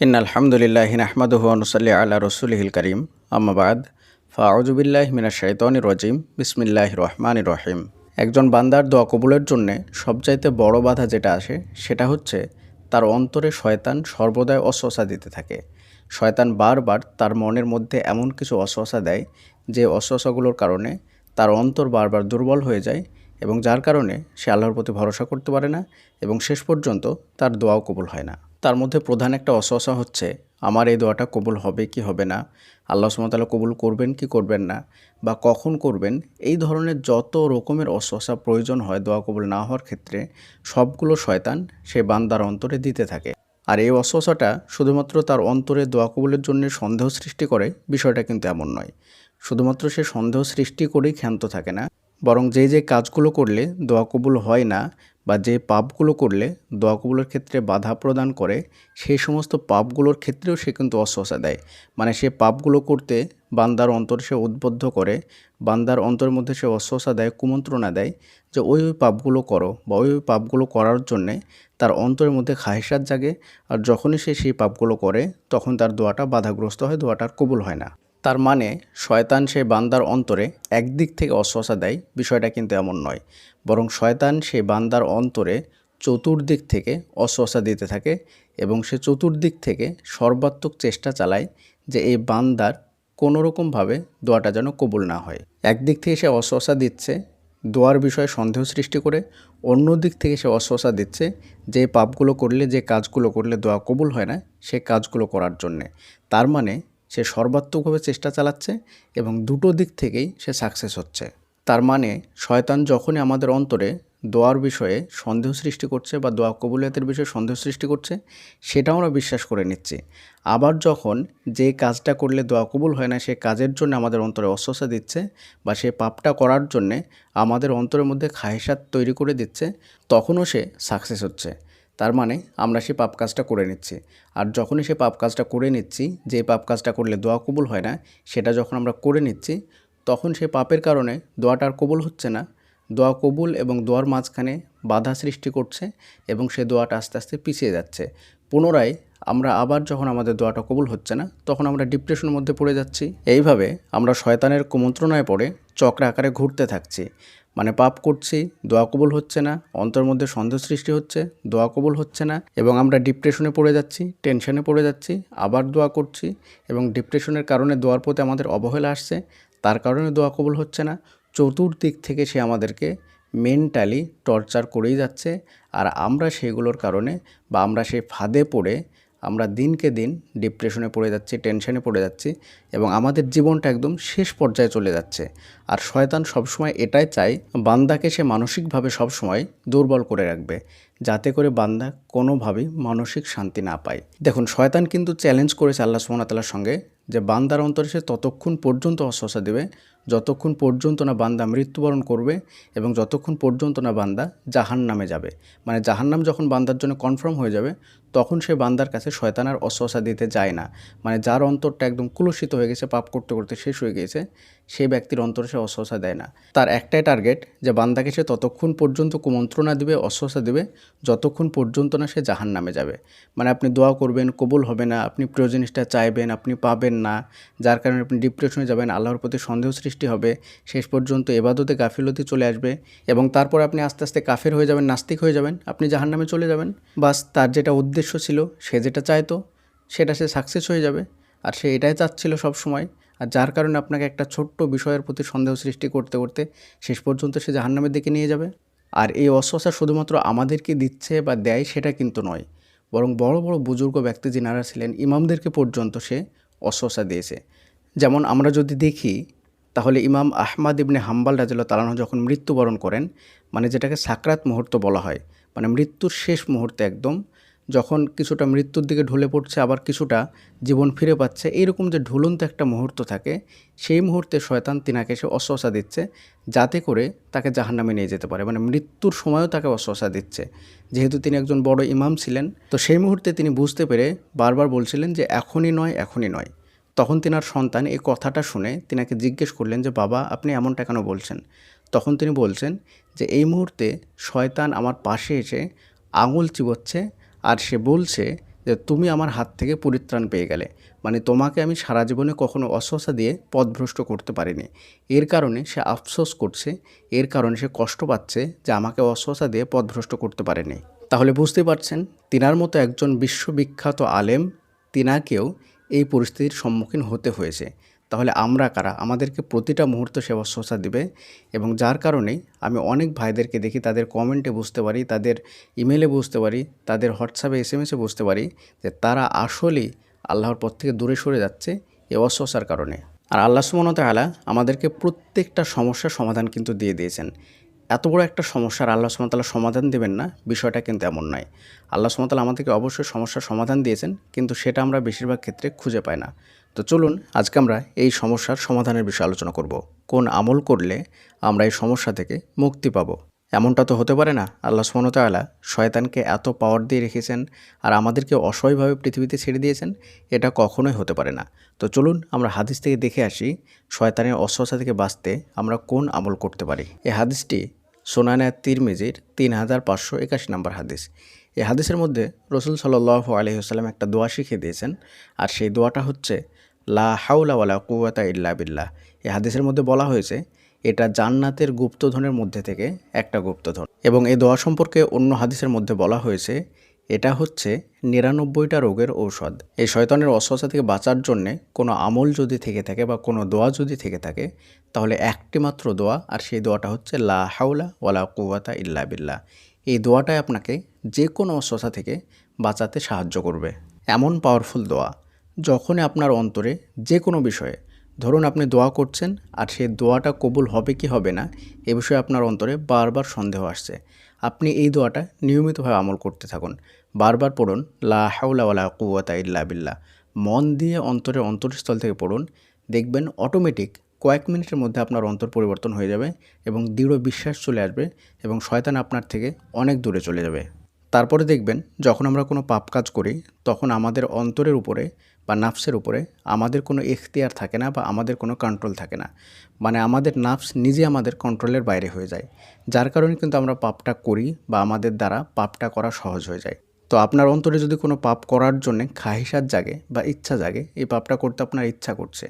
In আলহামদুলিল্লাহ নাহমাদুহু অনুসাল্লি আল্লাহ রসুলহিল করিম আম্মাবাদ ফাউজুবিল্লাহ মিনা শৈতন রজিম বিসমিল্লাহ রহমান রহিম একজন বান্দার দোয়া কবুলের জন্যে সবচাইতে বড় বাধা যেটা আসে, সেটা হচ্ছে তার অন্তরে শয়তান সর্বদাই অস্বসা দিতে থাকে। শয়তান বারবার তার মনের মধ্যে এমন কিছু অস্বসা দেয় যে অস্বসাগুলোর কারণে তার অন্তর বারবার দুর্বল হয়ে যায় এবং যার কারণে সে আল্লাহর প্রতি ভরসা করতে পারে না এবং শেষ পর্যন্ত তার দোয়াও কবুল হয় না। তার মধ্যে প্রধান একটা অসহসা হচ্ছে, আমার এই দোয়াটা কবুল হবে কি হবে না? আল্লাহ সুমতাল্লাহ কবুল করবেন কি করবেন না? বা কখন করবেন? এই ধরনের যত রকমের অসহসা প্রয়োজন হয় দোয়া কবুল না হওয়ার ক্ষেত্রে, সবগুলো শয়তান সে বান্দার অন্তরে দিতে থাকে। আর এই অসহসাটা শুধুমাত্র তার অন্তরে দোয়া কবুলের জন্য সন্দেহ সৃষ্টি করে, বিষয়টা কিন্তু এমন নয়। শুধুমাত্র সে সন্দেহ সৃষ্টি করেই ক্ষান্ত থাকে না বরং যে যে কাজগুলো করলে দোয়া কবুল হয় না বা যে পাপগুলো করলে দোয়া কবুলের ক্ষেত্রে বাধা প্রদান করে, সেই সমস্ত পাপগুলোর ক্ষেত্রেও সে কিন্তু অস্বসা দেয়। মানে সে পাপগুলো করতে বান্দার অন্তর সে উদ্বুদ্ধ করে, বান্দার অন্তরের মধ্যে সে অস্বসা দেয়, কুমন্ত্রণা দেয় যে ওই ওই পাপগুলো করো বা ওই ওই পাপগুলো করার জন্যে তার অন্তরের মধ্যে খাহেসাত জাগে আর যখনই সে সেই পাপগুলো করে, তখন তার দোয়াটা বাধাগ্রস্ত হয় দোয়াটার কবুল হয় না। তার মানে শয়তান সে বান্দার অন্তরে একদিক থেকে অস্বসা দেয়, বিষয়টা কিন্তু এমন নয়। বরং শয়তান সে বান্দার অন্তরে চতুর্দিক থেকে অস্বসা দিতে থাকে এবং সে চতুর্দিক থেকে সর্বাত্মক চেষ্টা চালায় যে এই বান্দার কোনোরকমভাবে দোয়াটা যেন কবুল না হয়। একদিক থেকে সে অস্বসা দিচ্ছে, দোয়ার বিষয়ে সন্দেহ সৃষ্টি করে অন্য দিক থেকে সে অস্বসা দিচ্ছে যে পাপগুলো করলে, যে কাজগুলো করলে দোয়া কবুল হয় না, সে কাজগুলো করার জন্যে। তার মানে সে সর্বাত্মকভাবে চেষ্টা চালাচ্ছে এবং দুটো দিক থেকেই সে সাকসেস হচ্ছে। তার মানে শয়তান যখনই আমাদের অন্তরে দোয়ার বিষয়ে সন্দেহ সৃষ্টি করছে বা দোয়া কবুলিয়াতের বিষয়ে সন্দেহ সৃষ্টি করছে, সেটাও আমরা বিশ্বাস করে নিচ্ছি। আবার যখন যে কাজটা করলে দোয়া কবুল হয় না, সে কাজের জন্য আমাদের অন্তরে অস্বসা দিচ্ছে বা সে পাপটা করার জন্যে আমাদের অন্তরের মধ্যে খাহেসাত তৈরি করে দিচ্ছে, তখনও সে সাকসেস হচ্ছে। তার মানে আমরা সে পাপ কাজটা করে নিচ্ছি। আর যখনই সে পাপ কাজটা করে নিচ্ছি, যে পাপ কাজটা করলে দোয়া কবুল হয় না, সেটা যখন আমরা করে নিচ্ছি, তখন সে পাপের কারণে দোয়াটা আর কবুল হচ্ছে না। দোয়া কবুল এবং দোয়ার মাঝখানে বাধা সৃষ্টি করছে এবং সে দোয়াটা আস্তে আস্তে পিছিয়ে যাচ্ছে। পুনরায় আমরা আবার যখন আমাদের দোয়াটা কবুল হচ্ছে না, তখন আমরা ডিপ্রেশনের মধ্যে পড়ে যাচ্ছি। এইভাবে আমরা শয়তানের কুমন্ত্রণায় পড়ে চক্র আকারে ঘুরতে থাকছি। মানে পাপ করছি, দোয়া কবুল হচ্ছে না অন্তর মধ্যে সন্দেহ সৃষ্টি হচ্ছে, দোয়া কবুল হচ্ছে না, এবং আমরা ডিপ্রেশনে পড়ে যাচ্ছি টেনশনে পড়ে যাচ্ছি, আবার দোয়া করছি, এবং ডিপ্রেশনের কারণে দোয়ার প্রতি আমাদের অবহেলা আসছে, তার কারণে দোয়া কবুল হচ্ছে না, চতুর্দিক থেকে সে আমাদেরকে মেন্টালি টর্চার করেই যাচ্ছে, আর আমরা সেগুলোর কারণে বা আমরা সেই ফাঁদে পড়ে আমরা দিনকে দিন ডিপ্রেশনে পড়ে যাচ্ছি টেনশনে পড়ে যাচ্ছি এবং আমাদের জীবনটা একদম শেষ পর্যায়ে চলে যাচ্ছে। আর শয়তান সবসময় এটাই চায়, বান্দাকে সে মানসিকভাবে সবসময় দুর্বল করে রাখবে, যাতে করে বান্দা কোনোভাবেই মানসিক শান্তি না পায়। দেখুন, শয়তান কিন্তু চ্যালেঞ্জ করেছে আল্লাহ সুমতাল্লার সঙ্গে যে বান্দার অন্তরে সে ততক্ষণ পর্যন্ত অস্বসা দেবে, যতক্ষণ পর্যন্ত না বান্দা মৃত্যুবরণ করবে এবং যতক্ষণ পর্যন্ত না বান্দা জাহান নামে যাবে। মানে জাহান্নাম যখন বান্দার জন্য কনফার্ম হয়ে যাবে তখন সে বান্দার কাছে শয়তানার অস্বসা দিতে যায় না। মানে যার অন্তরটা একদম কুলসিত হয়ে গেছে, পাপ করতে করতে শেষ হয়ে গিয়েছে সেই ব্যক্তির অন্তরে সে অস্বসা দেয় না। তার একটাই টার্গেট যে বান্দাকে সে ততক্ষণ পর্যন্ত কুমন্ত্রণা দিবে অস্বসা দেবে, যতক্ষণ পর্যন্ত না সে জাহান নামে যাবে। মানে আপনি দোয়া করবেন, কবুল হবে না, আপনি প্রিয় জিনিসটা চাইবেন, আপনি পাবেন না, যার কারণে আপনি ডিপ্রেশনে যাবেন, আল্লাহর প্রতি সন্দেহ সৃষ্টি হবে, শেষ পর্যন্ত এবাদতে গাফিলতি চলে আসবে এবং তারপর আপনি আস্তে আস্তে কাফের হয়ে যাবেন, নাস্তিক হয়ে যাবেন, আপনি জাহান নামে চলে যাবেন। বাস তার যেটা উদ্দেশ্য ছিল সে যেটা চাইতো, সেটা সে সাকসেস হয়ে যাবে। আর সে এটাই চাচ্ছিল সব সময় আর যার কারণে আপনাকে একটা ছোট্ট বিষয়ের প্রতি সন্দেহ সৃষ্টি করতে করতে শেষ পর্যন্ত সে জাহান্নামের দিকে নিয়ে যাবে। আর এই অস্বসা শুধুমাত্র আমাদেরকে দিচ্ছে বা দেয় সেটা কিন্তু নয়, বরং বড় বড় বুজুর্গ ব্যক্তি যিনারা ছিলেন, ইমামদেরকে পর্যন্ত সে অস্বসা দিয়েছে। যেমন আমরা যদি দেখি, তাহলে ইমাম আহমাদ ইবনে হাম্বাল রাজিল্লা তালাহ যখন মৃত্যুবরণ করেন মানে যেটাকে সাকরাত মুহূর্ত বলা হয় মানে মৃত্যুর শেষ মুহূর্তে একদম যখন কিছুটা মৃত্যুর দিকে ঢলে পড়ছে, আবার কিছুটা জীবন ফিরে পাচ্ছে, এইরকম যে ঢুলন্ত একটা মুহূর্ত থাকে, সেই মুহূর্তে শয়তান তিনাকে সে অস্বসা দিচ্ছে, যাতে করে তাকে জাহান্নামে নিয়ে যেতে পারে। মানে মৃত্যুর সময়ও তাকে অস্বসা দিচ্ছে। যেহেতু তিনি একজন বড় ইমাম ছিলেন, তো সেই মুহূর্তে তিনি বুঝতে পেরে বারবার বলছিলেন যে, এখনই নয় এখনই নয়। তখন তিনার সন্তান এই কথাটা শুনে তিনাকে জিজ্ঞেস করলেন যে, বাবা, আপনি এমনটা কেন বলছেন? তখন তিনি বলছেন যে, এই মুহূর্তে শয়তান আমার পাশে এসে আঙুল চিবোচ্ছে আর সে বলছে যে, তুমি আমার হাত থেকে পরিত্রাণ পেয়ে গেলে। মানে তোমাকে আমি সারা জীবনে কখনো অস্বসা দিয়ে পদভ্রষ্ট করতে পারিনি। এর কারণে সে আফসোস করছে। এর কারণে সে কষ্ট পাচ্ছে যে আমাকে অস্বসা দিয়ে পথভ্রষ্ট করতে পারেনি। তাহলে বুঝতে পারছেন, তিনার মতো একজন বিশ্ববিখ্যাত আলেম তিনাকেও এই পরিস্থিতির সম্মুখীন হতে হয়েছে। তাহলে আমরা কারা? আমাদেরকে প্রতিটা মুহূর্ত সে অস্বসা দিবে এবং যার কারণেই আমি অনেক ভাইদেরকে দেখি, তাদের কমেন্টে বুঝতে পারি, তাদের ইমেলে বুঝতে পারি, তাদের হোয়াটসঅ্যাপে এস এম এসে বুঝতে পারি যে তারা আসলেই আল্লাহর পথ থেকে দূরে সরে যাচ্ছে এ অস্বসার কারণে। আর আল্লাহ সুমনত আলা আমাদেরকে প্রত্যেকটা সমস্যার সমাধান কিন্তু দিয়ে দিয়েছেন। এত বড় একটা সমস্যার আল্লাহ সুমতাল্লাহ সমাধান দেবেন না, বিষয়টা কিন্তু এমন নয়। আল্লাহ সুমতাল্লাহ আমাদেরকে অবশ্যই সমস্যার সমাধান দিয়েছেন, কিন্তু সেটা আমরা বেশিরভাগ ক্ষেত্রে খুঁজে পাই না। তো চলুন আজকে আমরা এই সমস্যার সমাধানের বিষয়ে আলোচনা করব। কোন আমল করলে আমরা এই সমস্যা থেকে মুক্তি পাব? এমনটা তো হতে পারে না। আল্লাহ সুমতাল্লাহ শয়তানকে এত পাওয়ার দিয়ে রেখেছেন আর আমাদেরকে অসহায়ভাবে পৃথিবীতে ছেড়ে দিয়েছেন, এটা কখনোই হতে পারে না। তো চলুন আমরা হাদিস থেকে দেখে আসি শয়তানের অস্বস্থা থেকে বাঁচতে আমরা কোন আমল করতে পারি। এই হাদিসটি সোনানা তিরমিজির তিন হাজার পাঁচশো একাশি নম্বর হাদিস। এই হাদিসের মধ্যে রসুল সাল্লাহ আলহিহাস্লাম একটা দোয়া শিখিয়ে দিয়েছেন, আর সেই দোয়াটা হচ্ছে লা হাউলা ওয়ালা কুয়াতা ইল্লা বিল্লাহ। এই হাদিসের মধ্যে বলা হয়েছে, এটা জান্নাতের গুপ্তধনের মধ্যে থেকে একটা গুপ্তধন। এবং এই দোয়া সম্পর্কে অন্য হাদিসের মধ্যে বলা হয়েছে, এটা হচ্ছে নিরানব্বইটা রোগের ঔষধ। এই শয়তানের অস্বস্থা থেকে বাঁচার জন্যে কোনো আমল যদি থেকে থাকে বা কোনো দোয়া যদি থেকে থাকে, তাহলে একটি মাত্র দোয়া, আর সেই দোয়াটা হচ্ছে লা হাউলা ওয়ালা কুয়াতা ইল্লা বিল্লাহ। এই দোয়াটাই আপনাকে যে কোনো অস্বস্থা থেকে বাঁচাতে সাহায্য করবে। এমন পাওয়ারফুল দোয়া। যখনই আপনার অন্তরে যে কোনো বিষয়ে, ধরুন আপনি দোয়া করছেন আর সেই দোয়াটা কবুল হবে কি হবে না, এ বিষয়ে আপনার অন্তরে বারবার সন্দেহ আসছে। আপনি এই দোয়াটা নিয়মিতভাবে আমল করতে থাকুন। বারবার পড়ুন, লা কুয়াতা ইল্লা বিল্লাহ। মন দিয়ে অন্তরে অন্তরস্থল থেকে পড়ুন। দেখবেন অটোমেটিক কয়েক মিনিটের মধ্যে আপনার অন্তর পরিবর্তন হয়ে যাবে এবং দৃঢ় বিশ্বাস চলে আসবে এবং শয়তান আপনার থেকে অনেক দূরে চলে যাবে। তারপরে দেখবেন, যখন আমরা কোনো পাপ কাজ করি, তখন আমাদের অন্তরের উপরে বা নাফসের উপরে আমাদের কোনো এখতিয়ার থাকে না বা আমাদের কোনো কন্ট্রোল থাকে না। মানে আমাদের নাফস নিজে আমাদের কন্ট্রোলের বাইরে হয়ে যায়। যার কারণে কিন্তু আমরা পাপটা করি বা আমাদের দ্বারা পাপটা করা সহজ হয়ে যায়। তো আপনার অন্তরে যদি কোনো পাপ করার জন্যে খাহিসাত জাগে বা ইচ্ছা জাগে, এই পাপটা করতে আপনার ইচ্ছা করছে।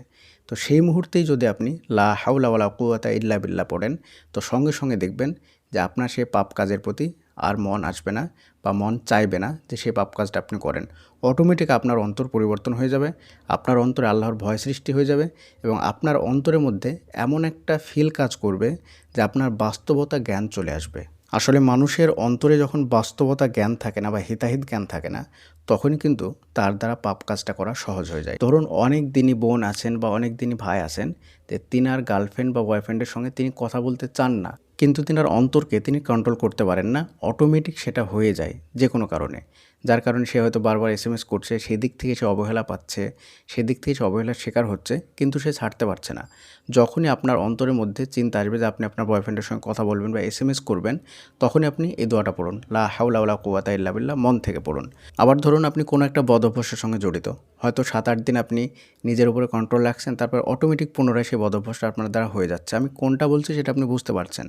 তো সেই মুহূর্তেই যদি আপনি লা হাউলা ওয়ালা কুয়াতা ইল্লা বিল্লা পড়েন, তো সঙ্গে সঙ্গে দেখবেন যে আপনার সেই পাপ কাজের প্রতি আর মন আসবে না বা মন চাইবে না যে সেই পাপ কাজটা আপনি করেন। অটোমেটিক আপনার অন্তর পরিবর্তন হয়ে যাবে, আপনার অন্তরে আল্লাহর ভয় সৃষ্টি হয়ে যাবে এবং আপনার অন্তরের মধ্যে এমন একটা ফিল কাজ করবে যে আপনার বাস্তবতা জ্ঞান চলে আসবে। আসলে মানুষের অন্তরে যখন বাস্তবতা জ্ঞান থাকে না বা হিতাহিত জ্ঞান থাকে না, তখনই কিন্তু তার দ্বারা পাপ কাজটা করা সহজ হয়ে যায়। ধরুন অনেক দিনই বোন আছেন বা অনেক দিনই ভাই আছেন, যে তিনার গার্লফ্রেন্ড বা বয়ফ্রেন্ডের সঙ্গে তিনি কথা বলতে চান না। কিন্তু তিনার অন্তরকে তিনি কন্ট্রোল করতে পারেন না অটোমেটিক সেটা হয়ে যায় যে কোনো কারণে। যার কারণে সে হয়তো বারবার এস এম এস করছে, সেই দিক থেকে সে অবহেলা পাচ্ছে সেদিক থেকে সে অবহেলার শিকার হচ্ছে, কিন্তু সে ছাড়তে পারছে না। যখনই আপনার অন্তরের মধ্যে চিন্তা আসবে যে আপনি আপনার বয়ফ্রেন্ডের সঙ্গে কথা বলবেন বা এস এম এস করবেন, তখনই আপনি এই দোয়াটা পড়ুন, লা হাউলা কুয়াতা ইল্লা বিল্লাহ মন থেকে পড়ুন। আবার ধরুন আপনি কোনো একটা বদ অভ্যাসের সঙ্গে জড়িত, হয়তো সাত আট দিন আপনি নিজের উপরে কন্ট্রোল রাখছেন, তারপর অটোমেটিক পুনরায় সেই বদ অভ্যাসটা আপনার দ্বারা হয়ে যাচ্ছে। আমি কোনটা বলছি সেটা আপনি বুঝতে পারছেন।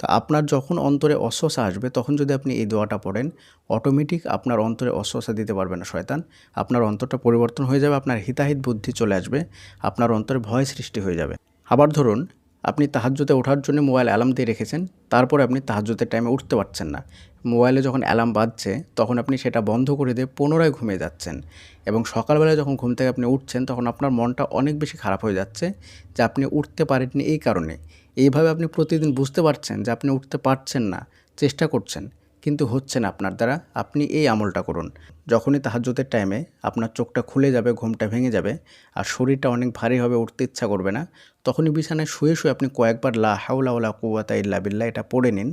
তো আপনার যখন অন্তরে অস্বসা আসবে, তখন যদি আপনি এই দোয়াটা পড়েন অটোমেটিক আপনার অন্তরে অস্বসা দিতে পারবে না শয়তান। আপনার অন্তরটা পরিবর্তন হয়ে যাবে, আপনার হিতাহিত বুদ্ধি চলে আসবে, আপনার অন্তরে ভয় সৃষ্টি হয়ে যাবে। আবার ধরুন, আপনি তাহাজ্যতে ওঠার জন্য মোবাইল অ্যালার্ম দিয়ে রেখেছেন, তারপরে আপনি তাহাজ্যতের টাইমে উঠতে পারছেন না। মোবাইলে যখন অ্যালার্ম বাজছে, তখন আপনি সেটা বন্ধ করে দিয়ে পুনরায় ঘুমিয়ে যাচ্ছেন। এবং সকালবেলায় যখন ঘুম থেকে আপনি উঠছেন, তখন আপনার মনটা অনেক বেশি খারাপ হয়ে যাচ্ছে যে আপনি উঠতে পারেননি এই কারণে। এইভাবে আপনি প্রতিদিন বুঝতে পারছেন যে আপনি উঠতে পারছেন না, চেষ্টা করছেন, কিন্তু হচ্ছে না আপনার দ্বারা। আপনি এই আমলটা করুন। যখনই তাহাজ্যতের টাইমে আপনার চোখটা খুলে যাবে, ঘুমটা ভেঙে যাবে, আর শরীরটা অনেক ভারী হবে, উঠতে ইচ্ছা করবে না, তখনই বিছানায় শুয়ে শুয়ে আপনি কয়েকবার লা হাউলা ওলা কুয়াতা ইল্লা বিল্লা এটা পড়ে নিন।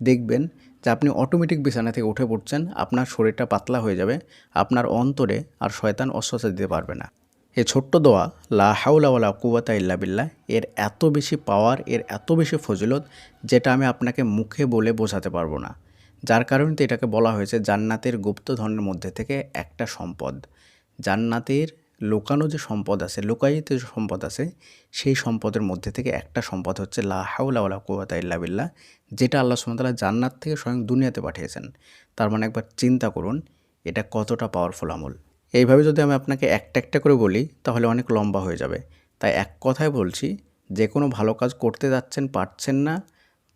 দেখবেন যে আপনি অটোমেটিক বিছানা থেকে উঠে পড়ছেন, আপনার শরীরটা পাতলা হয়ে যাবে, আপনার অন্তরে আর শয়তান অস্বস্তি দিতে পারবে না। এই ছোট্ট দোয়া, লা হাউলা ওয়ালা কুয়াতা ইল্লা বিল্লা এর এত বেশি পাওয়ার, এর এত বেশি ফজিলত যেটা আমি আপনাকে মুখে বলে বোঝাতে পারব না। যার কারণে তো এটাকে বলা হয়েছে জান্নাতের গুপ্তধনের মধ্যে থেকে একটা সম্পদ। জান্নাতের লোকানো যে সম্পদ আছে, লোকায়িত যে সম্পদ আছে, সেই সম্পদের মধ্যে থেকে একটা সম্পদ হচ্ছে লা হাউলা ওয়ালা কুয়াতা ইল্লা বিল্লাহ, যেটা আল্লাহ সুমতাল্লাহ জান্নাত থেকে স্বয়ং দুনিয়াতে পাঠিয়েছেন। তার মানে একবার চিন্তা করুন, এটা কতটা পাওয়ারফুল আমল। এইভাবে যদি আমি আপনাকে একটা একটা করে বলি, তাহলে অনেক লম্বা হয়ে যাবে। তাই এক কথায় বলছি, যে কোনো ভালো কাজ করতে যাচ্ছেন, পারছেন না,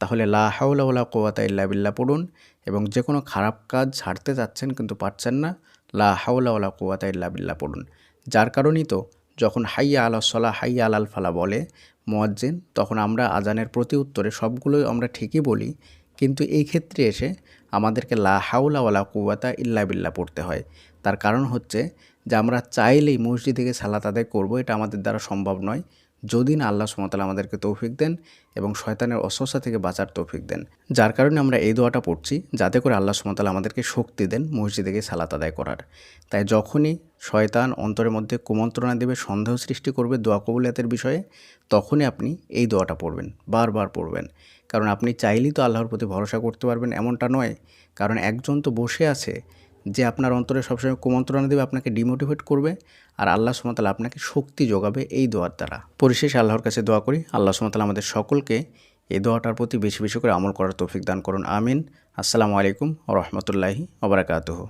তাহলে লা ওলা কোয়াতা ইল্লা বিল্লা পড়ুন এবং যে কোনো খারাপ কাজ ছাড়তে যাচ্ছেন কিন্তু পারছেন না, লা ওলা কোয়াতা ইল্লা বিল্লা পড়ুন। যার কারণেই তো যখন হাইয়া আলা সলা, হাইয়া আলাল ফালা বলে মোয়াজ্জিন, তখন আমরা আজানের প্রতি উত্তরে সবগুলোই আমরা ঠিকই বলি, কিন্তু এই ক্ষেত্রে এসে আমাদেরকে লা হাওলা ওয়ালা কুয়াতা ইল্লা বিল্লা পড়তে হয়। তার কারণ হচ্ছে যে আমরা চাইলেই মসজিদ থেকে সালাত আদায় করব, এটা আমাদের দ্বারা সম্ভব নয়। যদি না আল্লাহ সুমতাল আমাদেরকে তৌফিক দেন এবং শয়তানের অস্বসা থেকে বাঁচার তৌফিক দেন। যার কারণে আমরা এই দোয়াটা পড়ছি, যাতে করে আল্লাহ সুমতাল আমাদেরকে শক্তি দেন মসজিদে গিয়ে সালাত আদায় করার। তাই যখনই শয়তান অন্তরের মধ্যে কুমন্ত্রণা দেবে, সন্দেহ সৃষ্টি করবে দোয়া কবুলিয়াতের বিষয়ে, তখনই আপনি এই দোয়াটা পড়বেন, বারবার পড়বেন। কারণ আপনি চাইলেই তো আল্লাহর প্রতি ভরসা করতে পারবেন, এমনটা নয়। কারণ একজন তো বসে আছে যে আপনার অন্তরে সবসময় কুমন্ত্রণা দেবে, আপনাকে ডিমোটিভেট করবে আর আল্লাহ সুমতাল আপনাকে শক্তি যোগাবে এই দোয়ার দ্বারা। পরিশেষে আল্লাহর কাছে দোয়া করি, আল্লাহ সুমতাল আমাদের সকলকে এই দোয়াটার প্রতি বেশি বেশি করে আমল করার তৌফিক দান করুন, আমিন। আসসালামু আলাইকুম রহমতুল্লাহি ওবরাকাতুহ